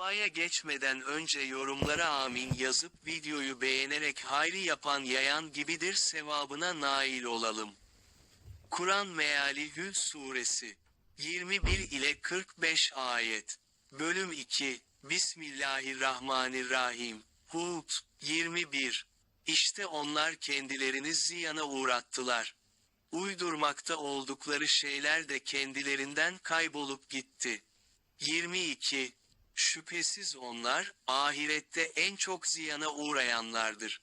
Duaya geçmeden önce yorumlara amin yazıp videoyu beğenerek hayri yapan yayan gibidir sevabına nail olalım. Kur'an Meali Hud Suresi 21 ile 45 ayet. Bölüm 2 Bismillahirrahmanirrahim. Hud 21 İşte onlar kendilerini ziyana uğrattılar. Uydurmakta oldukları şeyler de kendilerinden kaybolup gitti. 22 Şüphesiz onlar, ahirette en çok ziyana uğrayanlardır.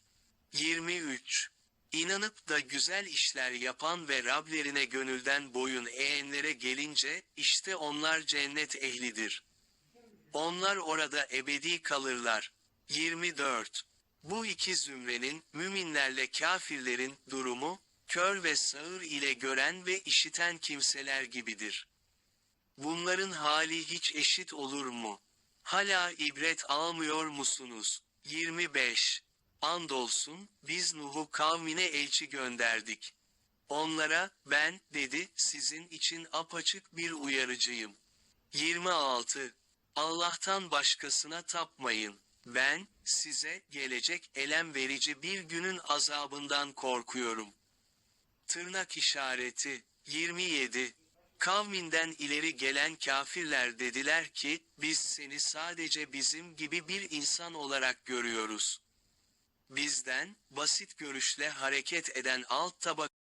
23. İnanıp da güzel işler yapan ve Rablerine gönülden boyun eğenlere gelince, işte onlar cennet ehlidir. Onlar orada ebedi kalırlar. 24. Bu iki zümrenin, müminlerle kafirlerin, durumu, kör ve sağır ile gören ve işiten kimseler gibidir. Bunların hali hiç eşit olur mu? Hala ibret almıyor musunuz? 25. Andolsun, biz Nuh'u kavmine elçi gönderdik. Onlara, ben, dedi, sizin için apaçık bir uyarıcıyım. 26. Allah'tan başkasına tapmayın. Ben, size, gelecek elem verici bir günün azabından korkuyorum. Tırnak işareti, 27. Kavminden ileri gelen kafirler dediler ki, biz seni sadece bizim gibi bir insan olarak görüyoruz. Bizden, basit görüşle hareket eden alt tabaka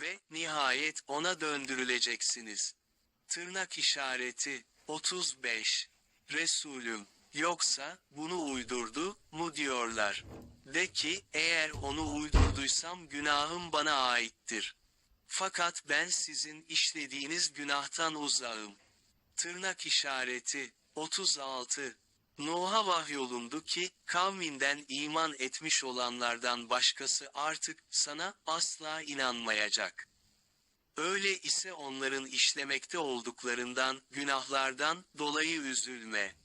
ve nihayet ona döndürüleceksiniz. Tırnak işareti 35 Resulüm yoksa bunu uydurdu mu diyorlar. De ki eğer onu uydurduysam günahım bana aittir. Fakat ben sizin işlediğiniz günahtan uzağım. Tırnak işareti 36 Nuh'a vahyolundu ki, kavminden iman etmiş olanlardan başkası artık sana asla inanmayacak. Öyle ise onların işlemekte olduklarından, günahlardan dolayı üzülme.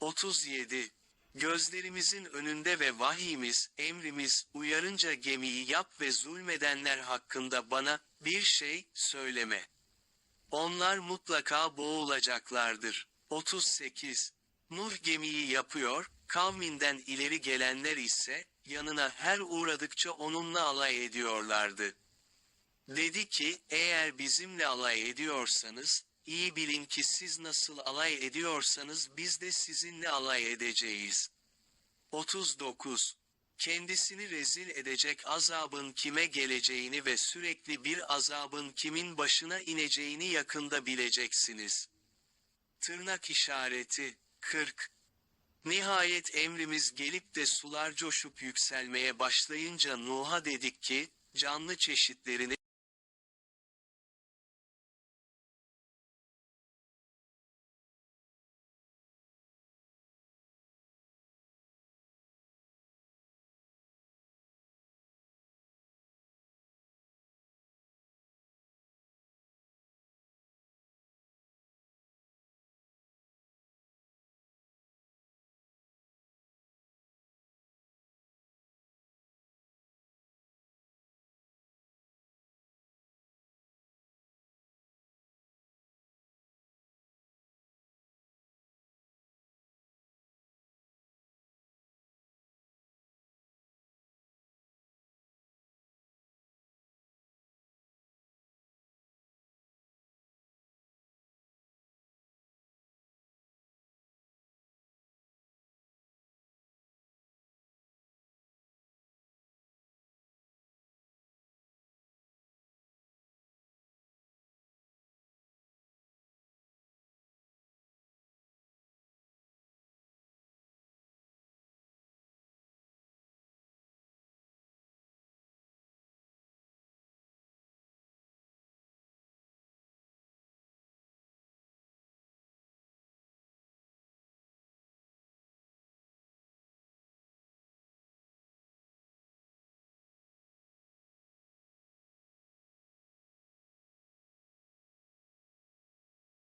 37. Gözlerimizin önünde ve vahiyimiz, emrimiz, uyarınca gemiyi yap ve zulmedenler hakkında bana, bir şey, söyleme. Onlar mutlaka boğulacaklardır. 38. Nuh gemiyi yapıyor, kavminden ileri gelenler ise, yanına her uğradıkça onunla alay ediyorlardı. Dedi ki, eğer bizimle alay ediyorsanız, İyi bilin ki siz nasıl alay ediyorsanız biz de sizinle alay edeceğiz. 39. Kendisini rezil edecek azabın kime geleceğini ve sürekli bir azabın kimin başına ineceğini yakında bileceksiniz. Tırnak işareti 40. Nihayet emrimiz gelip de sular coşup yükselmeye başlayınca Nuh'a dedik ki, canlı çeşitlerini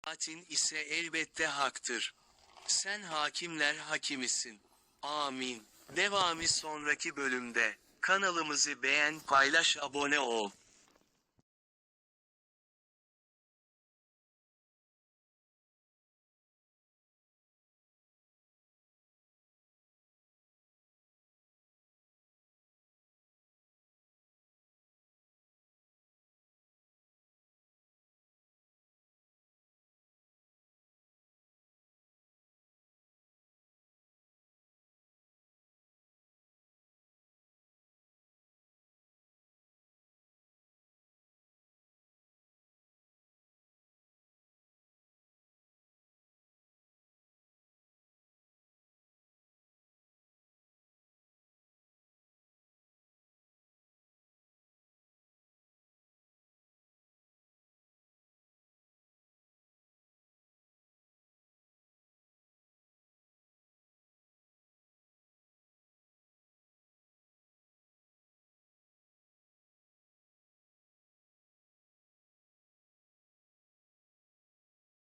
Atin ise elbette haktır. Sen hakimler hakimisin. Amin. Devamı sonraki bölümde. Kanalımızı beğen, paylaş, abone ol.